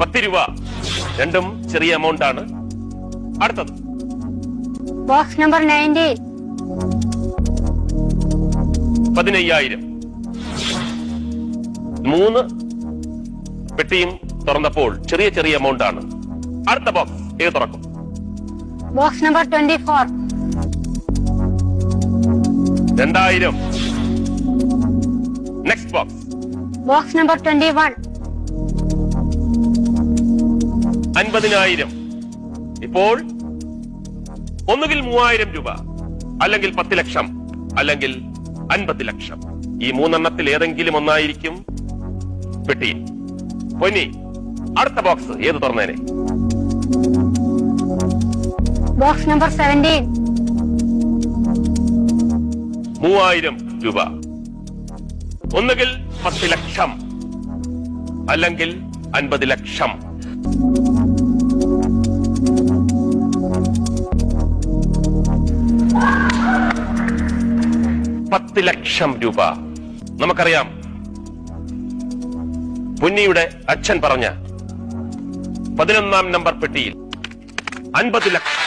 പത്ത് രൂപ. രണ്ടും ചെറിയ എമൗണ്ട് ആണ്. അടുത്തത്. ബോക്സ് നമ്പർ നയന്റീൻ പതിനയ്യായിരം. മൂന്ന് പെട്ടിയും തുറന്നപ്പോൾ ചെറിയ ചെറിയ എമൗണ്ട് ആണ്. അടുത്ത ബോക്സ് ഏത് തുറക്കും? ബോക്സ് നമ്പർ ട്വന്റി ഫോർ രണ്ടായിരം. Next box box number twenty one അൻപതിനായിരം. ഇപ്പോൾ ഒന്നുകിൽ മൂവായിരം രൂപ അല്ലെങ്കിൽ പത്ത് ലക്ഷം അല്ലെങ്കിൽ അൻപത് ലക്ഷം. ഈ മൂന്നെണ്ണത്തിൽ ഏതെങ്കിലും ഒന്നായിരിക്കും പെട്ടി. പൊന്നി അടുത്ത ബോക്സ് ഏത് തുറന്നേനെ? ബോക്സ് നമ്പർ സെവന്റീൻ മൂവായിരം രൂപ. ഒന്നുകിൽ പത്ത് ലക്ഷം അല്ലെങ്കിൽ അൻപത് ലക്ഷം. പത്ത് ലക്ഷം രൂപ. നമുക്കറിയാം. പുന്നിയുടെ അച്ഛൻ പറഞ്ഞ പതിനൊന്നാം നമ്പർ പെട്ടിയിൽ അൻപത് ലക്ഷം